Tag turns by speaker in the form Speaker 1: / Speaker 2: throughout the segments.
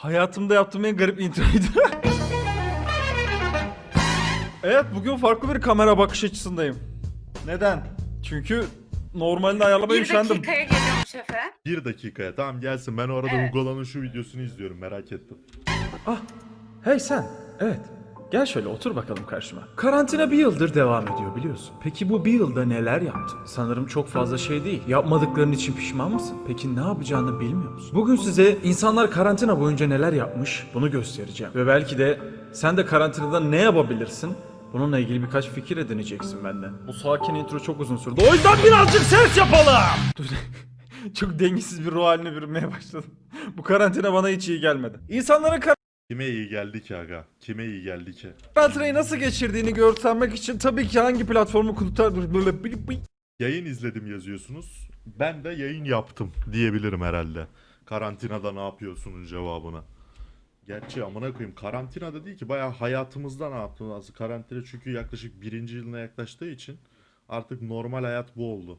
Speaker 1: Hayatımda yaptığım en garip introydu. evet bugün farklı bir kamera bakış açısındayım. Neden? Çünkü normalde ayarlamaya
Speaker 2: Bir
Speaker 1: üşendim.
Speaker 2: dakikaya geliyormuş Efe.
Speaker 3: Bir dakikaya tamam gelsin ben o arada
Speaker 2: Evet.
Speaker 3: Hugo'lanın şu videosunu izliyorum merak ettim.
Speaker 1: Ah, hey sen. Evet. Gel şöyle otur bakalım karşıma. Karantina bir yıldır devam ediyor biliyorsun. Peki bu bir yılda neler yaptın? Sanırım çok fazla şey değil. Yapmadıkların için pişman mısın? Peki ne yapacağını bilmiyor musun? Bugün size insanlar karantina boyunca neler yapmış bunu göstereceğim. Ve belki de sen de karantinada ne yapabilirsin? Bununla ilgili birkaç fikir edineceksin benden. Bu sakin intro çok uzun sürdü. O yüzden birazcık ses yapalım. Dur. çok dengesiz bir ruh haline bürünmeye başladım. Bu karantina bana hiç iyi gelmedi. İnsanların
Speaker 3: Kime iyi geldi ki aga? Kime iyi geldi ki?
Speaker 1: Karantinayı nasıl geçirdiğini göstermek için tabii ki hangi platformu kurtar...
Speaker 3: Yayın izledim yazıyorsunuz. Ben de yayın yaptım diyebilirim herhalde. Karantinada ne yapıyorsunun cevabına. Gerçi amına koyayım karantinada değil ki bayağı hayatımızda ne yaptığımız. Aslında karantina çünkü yaklaşık birinci yılına yaklaştığı için artık normal hayat bu oldu.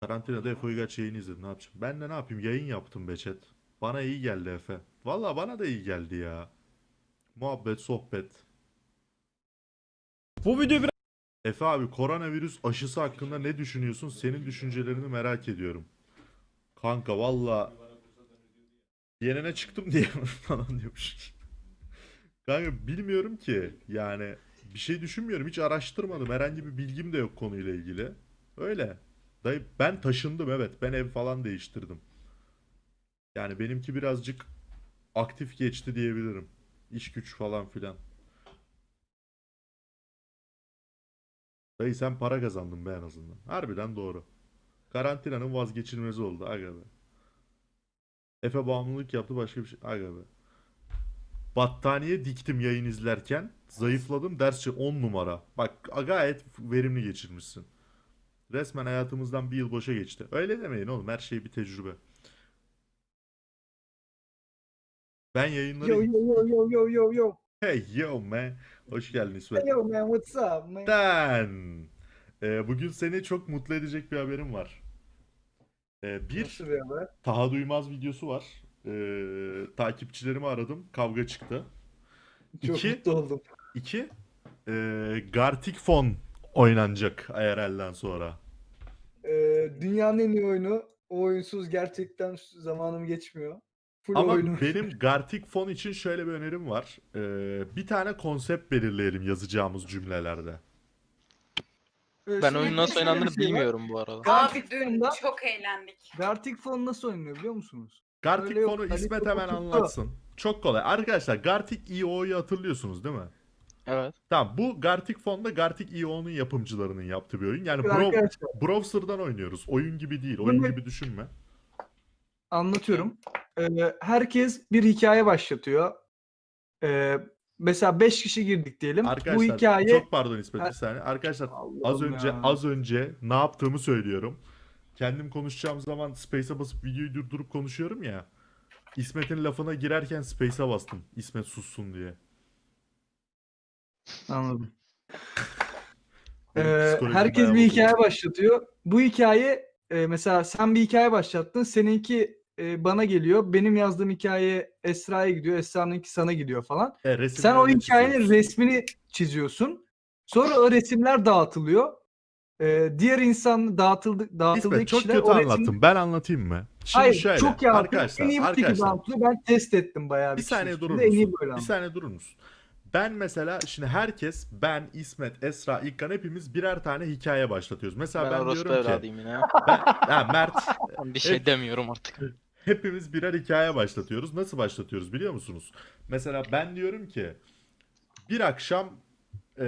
Speaker 3: Karantinada Efe Uygaç yayını izledim ne yapacağım? Ben de ne yapayım yayın yaptım be chat. Bana iyi geldi Efe. Valla bana da iyi geldi ya. Muhabbet, sohbet.
Speaker 1: Bu video biraz
Speaker 3: Efe abi koronavirüs aşısı hakkında ne düşünüyorsun? Senin düşüncelerini merak ediyorum. Kanka valla yenene çıktım diye falan diyormuş. Kanka bilmiyorum ki yani bir şey düşünmüyorum hiç araştırmadım herhangi bir bilgim de yok konuyla ilgili. Öyle. Dayı ben taşındım evet ben ev falan değiştirdim. Yani benimki birazcık aktif geçti diyebilirim. İş güç falan filan. Dayı sen para kazandın be en azından. Harbiden doğru. Karantinanın vazgeçilmezi oldu aga be. Efe bağımlılık yaptı başka bir şey. Aga be. Battaniye diktim yayın izlerken. Zayıfladım dersçi 10 numara. Bak gayet verimli geçirmişsin. Resmen hayatımızdan bir yıl boşa geçti. Öyle demeyin oğlum her şey bir tecrübe. Ben yayınları...
Speaker 4: Yo, yo, yo, yo, yo, yo, yo.
Speaker 3: Hey yo man. Hoş geldin İsmet.
Speaker 4: Yo, man, what's up, man?
Speaker 3: Den. Ee, bugün seni çok mutlu edecek bir haberim var. Ee, bir
Speaker 4: Nasıl bir haber?
Speaker 3: Taha Duymaz videosu var. Ee, takipçilerimi aradım. Kavga çıktı.
Speaker 4: Çok
Speaker 3: İki.
Speaker 4: mutlu oldum.
Speaker 3: İki. ee, Gartic Fon oynanacak IRL'den sonra.
Speaker 4: Ee, dünyanın en iyi oyunu. O oyunsuz gerçekten zamanım geçmiyor. Full
Speaker 3: Ama
Speaker 4: oyunu.
Speaker 3: benim Gartic Fon için şöyle bir önerim var. Ee, bir tane konsept belirleyelim yazacağımız cümlelerde.
Speaker 4: Ee,
Speaker 5: Ben oyunun nasıl oynandığını
Speaker 4: şey var.
Speaker 5: bilmiyorum bu arada.
Speaker 4: Gartic
Speaker 2: Abi dün çok eğlendik.
Speaker 4: Gartic Phone nasıl oynanıyor biliyor musunuz?
Speaker 3: Gartic
Speaker 4: Öyle yok,
Speaker 3: Fon'u
Speaker 4: Ali
Speaker 3: İsmet hemen
Speaker 4: oturttu.
Speaker 3: anlatsın. Çok kolay. Arkadaşlar Gartic EO'yu hatırlıyorsunuz değil mi?
Speaker 5: Evet.
Speaker 3: Tamam bu Gartic Fon'da Gartic EO'nun yapımcılarının yaptığı bir oyun. Yani Bro
Speaker 4: Arkadaşlar
Speaker 3: browser'dan oynuyoruz. Oyun gibi değil. Oyun gibi düşünme.
Speaker 4: anlatıyorum. Ee, herkes bir hikaye başlatıyor. Ee, mesela 5 kişi girdik diyelim.
Speaker 3: Arkadaşlar
Speaker 4: Bu hikaye
Speaker 3: çok pardon İsmet bir saniye. Arkadaşlar
Speaker 4: Allah'ım
Speaker 3: az önce
Speaker 4: ya.
Speaker 3: az önce ne yaptığımı söylüyorum. Kendim konuşacağım zaman space'e basıp videoyu durdurup konuşuyorum ya. İsmet'in lafına girerken space'e bastım. İsmet sussun diye.
Speaker 4: Anladım. Ee,
Speaker 3: psikolojim
Speaker 4: herkes
Speaker 3: bayağı
Speaker 4: bir
Speaker 3: bozuldu.
Speaker 4: hikaye başlatıyor. Bu hikaye e, mesela sen bir hikaye başlattın. Seninki e, bana geliyor. Benim yazdığım hikaye Esra'ya gidiyor. Esra'nınki sana gidiyor falan.
Speaker 3: E, resimleri
Speaker 4: Sen o hikayenin
Speaker 3: çiziyoruz.
Speaker 4: resmini çiziyorsun. Sonra o resimler dağıtılıyor. Ee, diğer insan dağıtıldı, dağıtıldığı
Speaker 3: İsmet çok
Speaker 4: kişiler
Speaker 3: kötü
Speaker 4: o resim-
Speaker 3: anlattım. Ben anlatayım mı? Şimdi
Speaker 4: Hayır
Speaker 3: şöyle.
Speaker 4: çok iyi anlatıyor.
Speaker 3: arkadaşlar,
Speaker 4: En iyi bu şekilde
Speaker 3: arkadaşlar.
Speaker 4: Ben test ettim bayağı bir,
Speaker 3: Bir
Speaker 4: kişi
Speaker 3: saniye durur
Speaker 4: üstünde. En iyi
Speaker 3: musun?
Speaker 4: böyle
Speaker 3: Bir
Speaker 4: anlatıyor.
Speaker 3: saniye durur musun? Ben mesela şimdi herkes ben, İsmet, Esra, İlkan hepimiz birer tane hikaye başlatıyoruz. Mesela
Speaker 5: Ben,
Speaker 3: ben,
Speaker 5: orospu
Speaker 3: diyorum ki
Speaker 5: evladıyım yine.
Speaker 3: ben, ha, Mert
Speaker 5: bir şey
Speaker 3: Evet.
Speaker 5: demiyorum artık.
Speaker 3: Hepimiz birer hikaye başlatıyoruz. Nasıl başlatıyoruz biliyor musunuz? Mesela ben diyorum ki bir akşam e,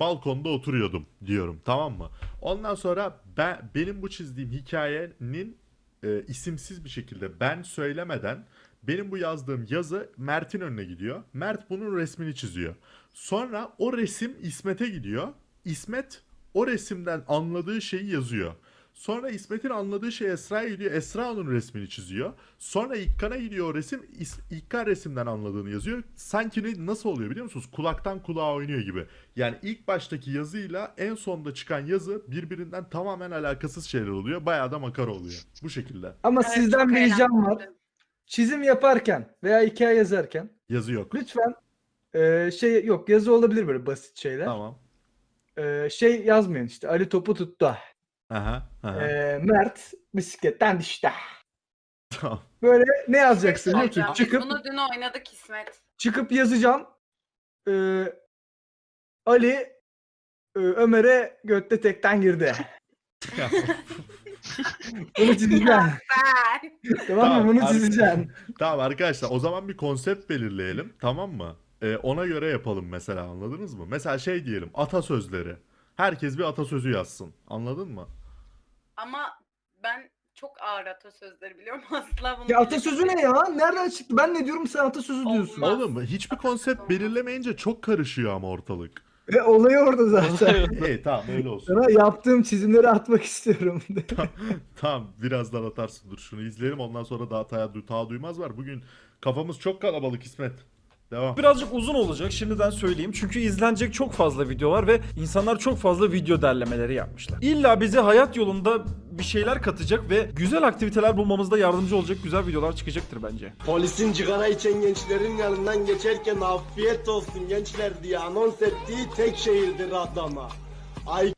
Speaker 3: balkonda oturuyordum diyorum tamam mı? Ondan sonra ben benim bu çizdiğim hikayenin e, isimsiz bir şekilde ben söylemeden benim bu yazdığım yazı Mert'in önüne gidiyor. Mert bunun resmini çiziyor. Sonra o resim İsmet'e gidiyor. İsmet o resimden anladığı şeyi yazıyor. Sonra İsmet'in anladığı şey Esra'ya gidiyor. Esra onun resmini çiziyor. Sonra İkkan'a gidiyor o resim. İkkan resimden anladığını yazıyor. Sanki ne, nasıl oluyor biliyor musunuz? Kulaktan kulağa oynuyor gibi. Yani ilk baştaki yazıyla en sonda çıkan yazı birbirinden tamamen alakasız şeyler oluyor. Bayağı da makara oluyor. Bu şekilde.
Speaker 4: Ama
Speaker 2: Evet,
Speaker 4: sizden bir ricam var. çizim yaparken veya hikaye yazarken
Speaker 3: Yazı yok.
Speaker 4: lütfen e, şey yok yazı olabilir böyle basit şeyler.
Speaker 3: Tamam.
Speaker 4: E, şey yazmayın işte Ali topu tuttu.
Speaker 3: Aha. aha.
Speaker 4: E, Mert bisikletten düştü.
Speaker 3: Tamam.
Speaker 4: Böyle ne yazacaksın?
Speaker 2: Şey
Speaker 4: YouTube
Speaker 2: soracağım, biz
Speaker 4: çıkıp
Speaker 2: Bunu dün oynadık İsmet.
Speaker 4: çıkıp yazacağım. E, Ali e, Ömer'e götte tekten girdi. Bunu çizeceğim.
Speaker 2: Ben.
Speaker 4: tamam
Speaker 3: Tamam,
Speaker 4: mı? Bunu
Speaker 3: abi.
Speaker 4: çizeceğim.
Speaker 3: Tamam arkadaşlar o zaman bir konsept belirleyelim tamam mı? Ee, ona göre yapalım mesela anladınız mı? Mesela şey diyelim atasözleri. Herkes bir atasözü yazsın. Anladın mı?
Speaker 2: Ama ben çok ağır atasözleri biliyorum asla bunu.
Speaker 4: Ya atasözü ne ya? Nereden çıktı? Ben ne diyorum sen atasözü diyorsun.
Speaker 2: Olmaz.
Speaker 3: Oğlum hiçbir konsept belirlemeyince çok karışıyor ama ortalık.
Speaker 4: Ve olayı orada zaten.
Speaker 3: İyi tamam öyle olsun.
Speaker 4: Sana yaptığım çizimleri atmak istiyorum.
Speaker 3: Tamam birazdan atarsın dur şunu izleyelim ondan sonra daha Taya du ta duymaz var. Bugün kafamız çok kalabalık İsmet. Devam.
Speaker 1: Birazcık uzun olacak şimdiden söyleyeyim. Çünkü izlenecek çok fazla video var ve insanlar çok fazla video derlemeleri yapmışlar. İlla bize hayat yolunda bir şeyler katacak ve güzel aktiviteler bulmamızda yardımcı olacak güzel videolar çıkacaktır bence.
Speaker 5: Polisin cigara içen gençlerin yanından geçerken afiyet olsun gençler diye anons ettiği tek şehirdir Adana. Ay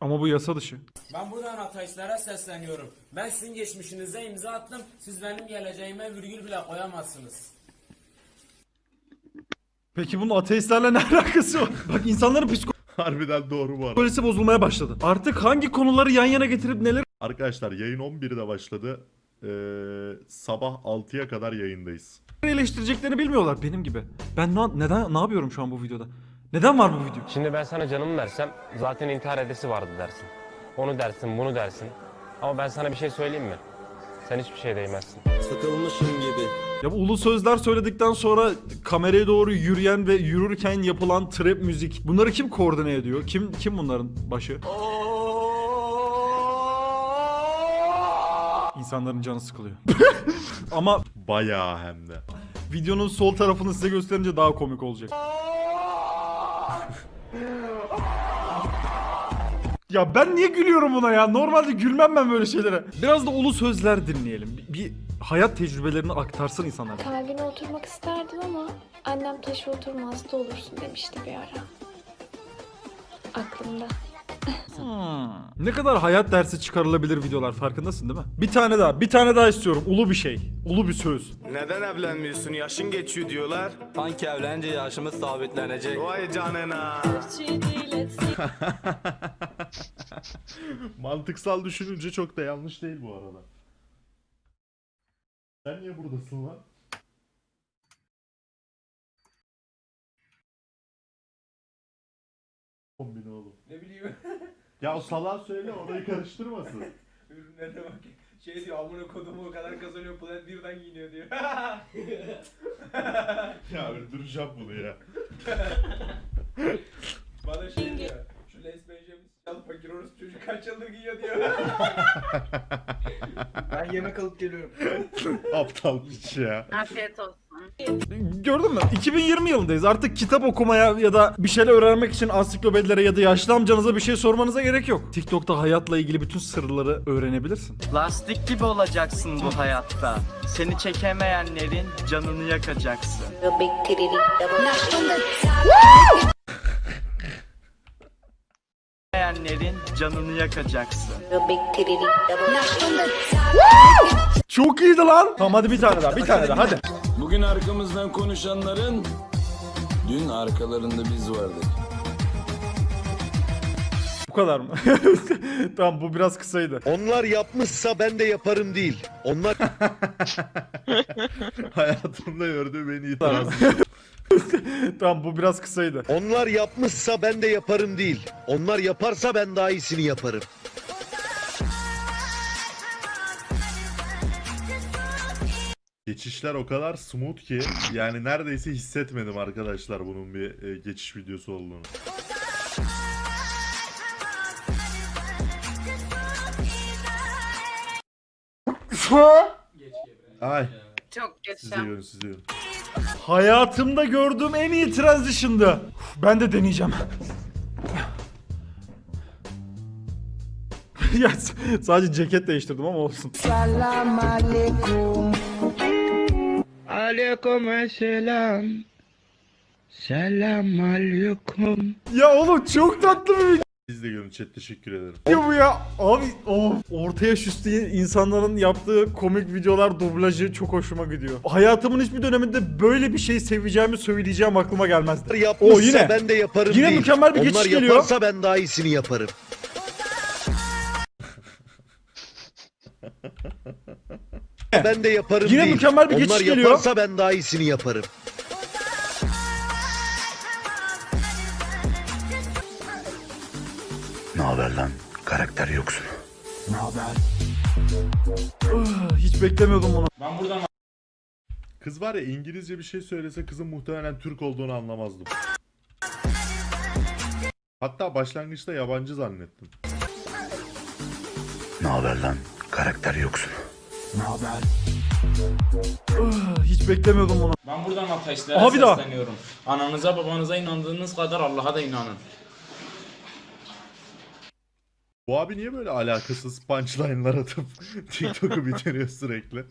Speaker 1: Ama bu yasa dışı.
Speaker 6: Ben buradan ateistlere sesleniyorum. Ben sizin geçmişinize imza attım. Siz benim geleceğime virgül bile koyamazsınız.
Speaker 1: Peki bunun ateistlerle ne alakası var? Bak insanların
Speaker 3: Harbiden doğru bu arada.
Speaker 1: psikolojisi bozulmaya başladı. Artık hangi konuları yan yana getirip neler
Speaker 3: Arkadaşlar yayın 11'de başladı. Ee, sabah 6'ya kadar yayındayız.
Speaker 1: eleştireceklerini bilmiyorlar benim gibi. Ben na- neden ne yapıyorum şu an bu videoda? Neden var bu video?
Speaker 7: Şimdi ben sana canımı versem zaten intihar edesi vardı dersin. Onu dersin, bunu dersin. Ama ben sana bir şey söyleyeyim mi? Sen hiçbir şey değmezsin.
Speaker 5: sıkılmışım gibi.
Speaker 1: Ya bu ulu sözler söyledikten sonra kameraya doğru yürüyen ve yürürken yapılan trap müzik. Bunları kim koordine ediyor? Kim kim bunların başı? İnsanların canı sıkılıyor. Ama
Speaker 3: Bayağı hem de.
Speaker 1: videonun sol tarafını size gösterince daha komik olacak. Ya ben niye gülüyorum buna ya? Normalde gülmem ben böyle şeylere. Biraz da ulu sözler dinleyelim. Bir, bir hayat tecrübelerini aktarsın insanlara.
Speaker 8: Kalbine oturmak isterdim ama annem taşı oturmaz da olursun demişti bir ara. Aklımda.
Speaker 1: Hmm. Ne kadar hayat dersi çıkarılabilir videolar farkındasın değil mi? Bir tane daha, bir tane daha istiyorum. Ulu bir şey. Ulu bir söz.
Speaker 5: Neden evlenmiyorsun yaşın geçiyor diyorlar.
Speaker 9: Sanki evlenince yaşımız sabitlenecek.
Speaker 5: Vay canına.
Speaker 3: Mantıksal düşününce çok da yanlış değil bu arada. Sen niye buradasın lan? Kombine oğlum.
Speaker 6: Ne bileyim.
Speaker 3: Ya o salağı söyle orayı karıştırmasın.
Speaker 6: Ürünlerine bak. Şey diyor amına kodumu o kadar kazanıyor Plant birden giyiniyor diyor.
Speaker 3: ya öldüreceğim bunu ya.
Speaker 6: Bana şey diyor. Çal fakir orası çocuk kaç yıldır giyiyor diyor.
Speaker 4: ben yemek alıp geliyorum.
Speaker 3: Aptal piç ya.
Speaker 2: Afiyet olsun.
Speaker 1: Gördün mü? 2020 yılındayız. Artık kitap okumaya ya da bir şeyler öğrenmek için ansiklopedilere ya da yaşlı amcanıza bir şey sormanıza gerek yok. TikTok'ta hayatla ilgili bütün sırları öğrenebilirsin.
Speaker 10: Lastik gibi olacaksın bu hayatta. Seni çekemeyenlerin canını yakacaksın. Çekemeyenlerin canını yakacaksın.
Speaker 1: Çok iyiydi lan. Tamam hadi bir tane daha, bir tane daha hadi.
Speaker 9: Bugün arkamızdan konuşanların dün arkalarında biz vardık.
Speaker 1: Bu kadar mı? tamam bu biraz kısaydı.
Speaker 11: Onlar yapmışsa ben de yaparım değil. Onlar
Speaker 3: Hayatımda gördüğüm en iyi tarz.
Speaker 1: tamam bu biraz kısaydı.
Speaker 11: onlar yapmışsa ben de yaparım değil. Onlar yaparsa ben daha iyisini yaparım.
Speaker 3: Geçişler o kadar smooth ki yani neredeyse hissetmedim arkadaşlar bunun bir e, geçiş videosu olduğunu. Ay
Speaker 2: Çok
Speaker 3: siz de görün siz de görün.
Speaker 1: Hayatımda gördüğüm en iyi transition'dı. Ben de deneyeceğim. ya sadece ceket değiştirdim ama olsun.
Speaker 5: Selam aleyküm. Aleyküm selam. Selam aleyküm.
Speaker 1: Ya oğlum çok tatlı bir video
Speaker 3: Siz de görün chat teşekkür ederim.
Speaker 1: bu ya. Abi of. Orta yaş üstü insanların yaptığı komik videolar dublajı çok hoşuma gidiyor. Hayatımın hiçbir döneminde böyle bir şey seveceğimi söyleyeceğim aklıma gelmezdi.
Speaker 11: Yapmışsa
Speaker 1: O yine.
Speaker 11: ben de yaparım
Speaker 1: Yine
Speaker 11: değil.
Speaker 1: mükemmel bir
Speaker 11: Onlar
Speaker 1: geçiş geliyor.
Speaker 11: yaparsa ben daha iyisini yaparım. ben de yaparım
Speaker 1: Yine
Speaker 11: değil.
Speaker 1: mükemmel bir geçiş
Speaker 11: Onlar
Speaker 1: geliyor.
Speaker 11: yaparsa ben daha iyisini yaparım.
Speaker 9: Haber lan? Karakter yoksun.
Speaker 1: Ah, Hiç beklemiyordum bunu.
Speaker 6: Ben buradan
Speaker 3: Kız var ya İngilizce bir şey söylese kızın muhtemelen Türk olduğunu anlamazdım. Hatta başlangıçta yabancı zannettim.
Speaker 9: Ne haber lan? Karakter yoksun.
Speaker 1: Ah, Hiç beklemiyordum bunu.
Speaker 6: Ben buradan ateşlere
Speaker 1: Aha,
Speaker 6: sesleniyorum. Ananıza babanıza inandığınız kadar Allah'a da inanın.
Speaker 3: Bu abi niye böyle alakasız punchline'lar atıp TikTok'u bitiriyor sürekli?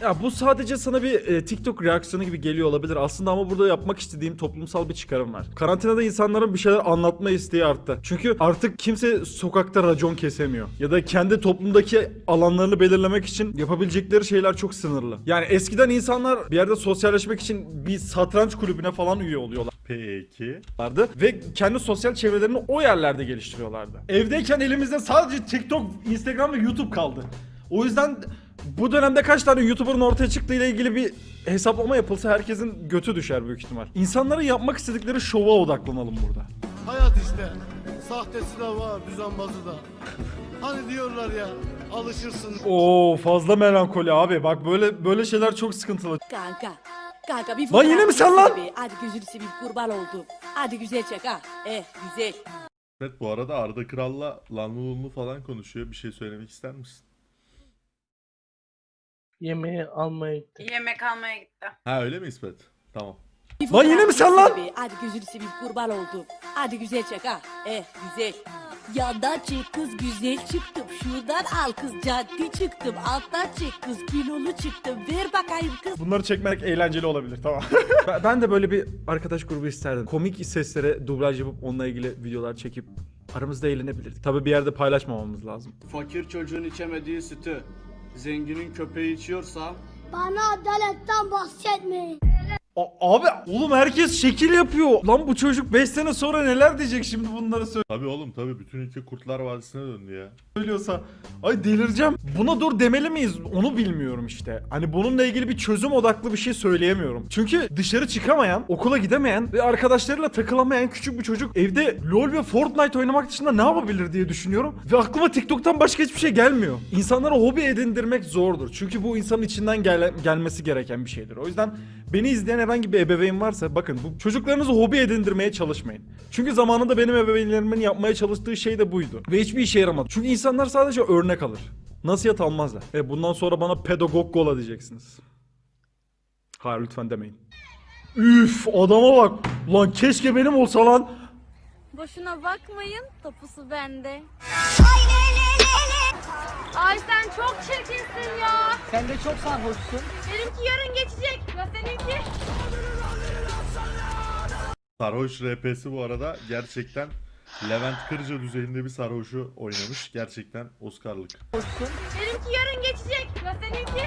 Speaker 1: Ya bu sadece sana bir e, TikTok reaksiyonu gibi geliyor olabilir aslında ama burada yapmak istediğim toplumsal bir çıkarım var. Karantinada insanların bir şeyler anlatma isteği arttı. Çünkü artık kimse sokakta racon kesemiyor. Ya da kendi toplumdaki alanlarını belirlemek için yapabilecekleri şeyler çok sınırlı. Yani eskiden insanlar bir yerde sosyalleşmek için bir satranç kulübüne falan üye oluyorlar
Speaker 3: Peki.
Speaker 1: vardı ve kendi sosyal çevrelerini o yerlerde geliştiriyorlardı. Evdeyken elimizde sadece TikTok, Instagram ve YouTube kaldı. O yüzden bu dönemde kaç tane YouTuber'ın ortaya çıktığı ile ilgili bir hesaplama yapılsa herkesin götü düşer büyük ihtimal. İnsanların yapmak istedikleri şova odaklanalım burada.
Speaker 5: Hayat işte. Sahtesi de var, düzenbazı da. Hani diyorlar ya, alışırsın.
Speaker 1: Oo fazla melankoli abi. Bak böyle böyle şeyler çok sıkıntılı.
Speaker 12: Kanka. Kanka bir
Speaker 1: Lan yine mi sen lan?
Speaker 12: Be. Hadi gözünü seveyim kurban oldum. Hadi güzel çek ha. Eh güzel.
Speaker 3: Evet bu arada Arda Kral'la Lanlı Lunlu falan konuşuyor. Bir şey söylemek ister misin?
Speaker 5: Yemeği almaya gitti.
Speaker 2: Yemek almaya gitti.
Speaker 3: Ha öyle mi İsmet? Tamam.
Speaker 1: Lan yine mi sen lan?
Speaker 12: Hadi gözünü seveyim kurban oldum. Hadi güzel çek ha. Eh güzel. Yandan çek kız güzel çıktım. Şuradan al kız caddi çıktım. Alttan çek kız kilolu çıktım. Ver bakayım kız.
Speaker 1: Bunları çekmek eğlenceli olabilir tamam. ben, ben de böyle bir arkadaş grubu isterdim. Komik seslere dublaj yapıp onunla ilgili videolar çekip aramızda eğlenebilirdik. Tabii bir yerde paylaşmamamız lazım.
Speaker 5: Fakir çocuğun içemediği sütü, zenginin köpeği içiyorsa...
Speaker 8: Bana adaletten bahsetmeyin.
Speaker 1: A- abi oğlum herkes şekil yapıyor. Lan bu çocuk 5 sene sonra neler diyecek şimdi bunları
Speaker 3: Tabii oğlum tabii bütün ülke Kurtlar Vadisi'ne döndü ya.
Speaker 1: söylüyorsa. Ay delireceğim. Buna dur demeli miyiz? Onu bilmiyorum işte. Hani bununla ilgili bir çözüm odaklı bir şey söyleyemiyorum. Çünkü dışarı çıkamayan, okula gidemeyen ve arkadaşlarıyla takılamayan küçük bir çocuk evde LoL ve Fortnite oynamak dışında ne yapabilir diye düşünüyorum. Ve aklıma TikTok'tan başka hiçbir şey gelmiyor. İnsanlara hobi edindirmek zordur. Çünkü bu insanın içinden gele- gelmesi gereken bir şeydir. O yüzden beni izleyen herhangi bir ebeveyn varsa bakın bu çocuklarınızı hobi edindirmeye çalışmayın. Çünkü zamanında benim ebeveynlerimin yapmaya çalıştığı şey de buydu. Ve hiçbir işe yaramadı. Çünkü insanlar sadece örnek alır. Nasihat almazlar. E bundan sonra bana pedagog gola diyeceksiniz. Hayır lütfen demeyin. Üf adama bak. Ulan keşke benim olsa lan.
Speaker 8: Boşuna bakmayın, tapusu bende. Ay sen çok çirkinsin ya.
Speaker 10: Sen de çok sarhoşsun.
Speaker 8: Benimki yarın geçecek. Ya seninki?
Speaker 3: Sarhoş RP'si bu arada gerçekten Levent Kırca düzeyinde bir sarhoşu oynamış. Gerçekten Oscar'lık.
Speaker 8: Benimki yarın geçecek. Ya seninki?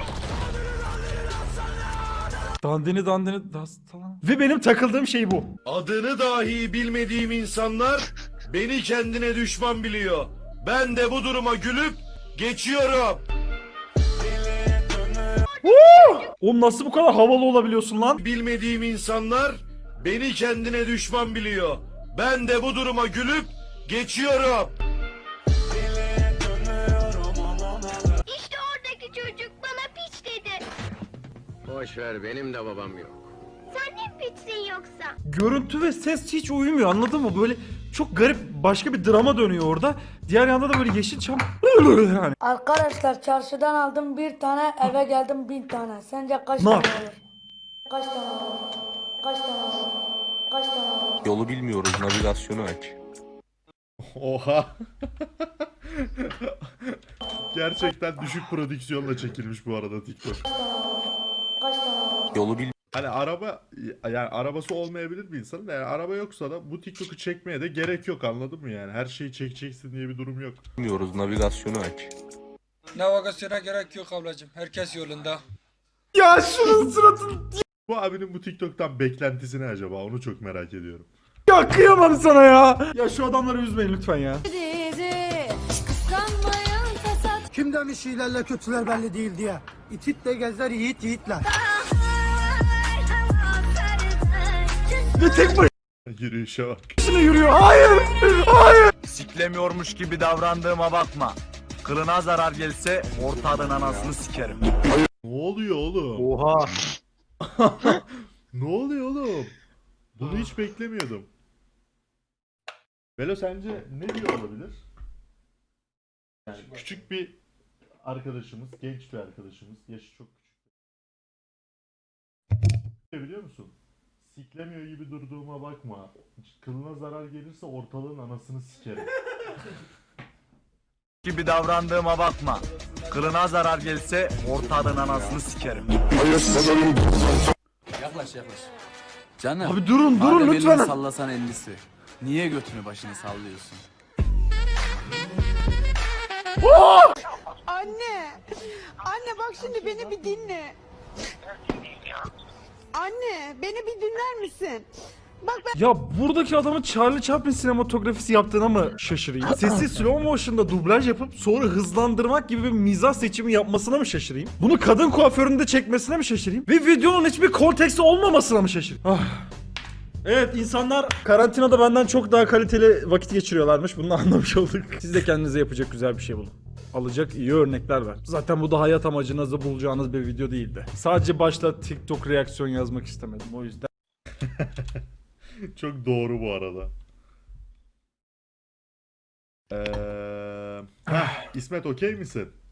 Speaker 1: Dandini dandini dastalan. Ve benim takıldığım şey bu.
Speaker 11: Adını dahi bilmediğim insanlar beni kendine düşman biliyor. Ben de bu duruma gülüp geçiyorum.
Speaker 1: Oğlum nasıl bu kadar havalı olabiliyorsun lan?
Speaker 11: Bilmediğim insanlar beni kendine düşman biliyor. Ben de bu duruma gülüp geçiyorum.
Speaker 8: İşte oradaki çocuk bana piç dedi.
Speaker 9: Boş ver benim de babam yok.
Speaker 8: Sen ne piçsin yoksa?
Speaker 1: Görüntü ve ses hiç uyumuyor anladın mı? Böyle çok garip başka bir drama dönüyor orada. Diğer yanda da böyle yeşilçam yani.
Speaker 8: Arkadaşlar çarşıdan aldım bir tane eve geldim bin tane. Sence kaç
Speaker 1: Ne
Speaker 8: tane olur? Kaç tane olur? Kaç tane olur? Kaç tane olur?
Speaker 9: Yolu bilmiyoruz navigasyonu aç.
Speaker 3: Oha. Gerçekten düşük prodüksiyonla çekilmiş bu arada TikTok.
Speaker 9: Yolu bil
Speaker 3: Hani araba yani arabası olmayabilir bir insanın yani araba yoksa da bu TikTok'u çekmeye de gerek yok anladın mı yani? Her şeyi çekeceksin diye bir durum yok.
Speaker 9: bilmiyoruz. Navigasyonu aç.
Speaker 6: Navigasyona gerek yok ablacığım. Herkes yolunda.
Speaker 1: Ya şunun suratını
Speaker 3: Bu abinin bu TikTok'tan beklentisi ne acaba? Onu çok merak ediyorum.
Speaker 1: ya kıyamam sana ya. Ya şu adamları üzmeyin lütfen ya.
Speaker 5: Kim demiş iyilerle kötüler belli değil diye. İtit de gezer yiğit yiğitler.
Speaker 1: Ve tek
Speaker 3: Yürüyüşe bak.
Speaker 1: başına yürüyor. Hayır. Hayır.
Speaker 10: Siklemiyormuş gibi davrandığıma bakma. Kılına zarar gelse ortadan anasını sikerim.
Speaker 3: Ne oluyor oğlum?
Speaker 4: Oha.
Speaker 3: ne oluyor oğlum? Bunu hiç beklemiyordum. Velo sence ne diyor olabilir? Yani küçük bir arkadaşımız, genç bir arkadaşımız, yaşı çok küçük. Ne biliyor musun? Siklemiyor gibi durduğuma bakma. Kılına zarar gelirse ortalığın anasını sikerim.
Speaker 10: Gibi davrandığıma bakma. Kılına zarar gelse ortadan anasını sikerim.
Speaker 6: Yaklaş yaklaş. Canım.
Speaker 1: Abi durun durun lütfen.
Speaker 6: sallasan endisi. Niye götünü başını sallıyorsun?
Speaker 12: Anne. Anne bak şimdi beni bir dinle. Anne beni bir dinler misin? Bak ben
Speaker 1: Ya buradaki adamın Charlie Chaplin sinematografisi yaptığına mı şaşırayım? Sesi slow motion'da dublaj yapıp sonra hızlandırmak gibi bir mizah seçimi yapmasına mı şaşırayım? Bunu kadın kuaföründe çekmesine mi şaşırayım? Ve videonun hiçbir konteksti olmamasına mı şaşırayım? Ah. Evet insanlar karantinada benden çok daha kaliteli vakit geçiriyorlarmış. Bunu anlamış olduk. Siz de kendinize yapacak güzel bir şey bulun. Alacak iyi örnekler var. Zaten bu da hayat amacınızı bulacağınız bir video değildi. Sadece başta TikTok reaksiyon yazmak istemedim. O yüzden
Speaker 3: Çok doğru bu arada. Eee... heh, İsmet okey misin?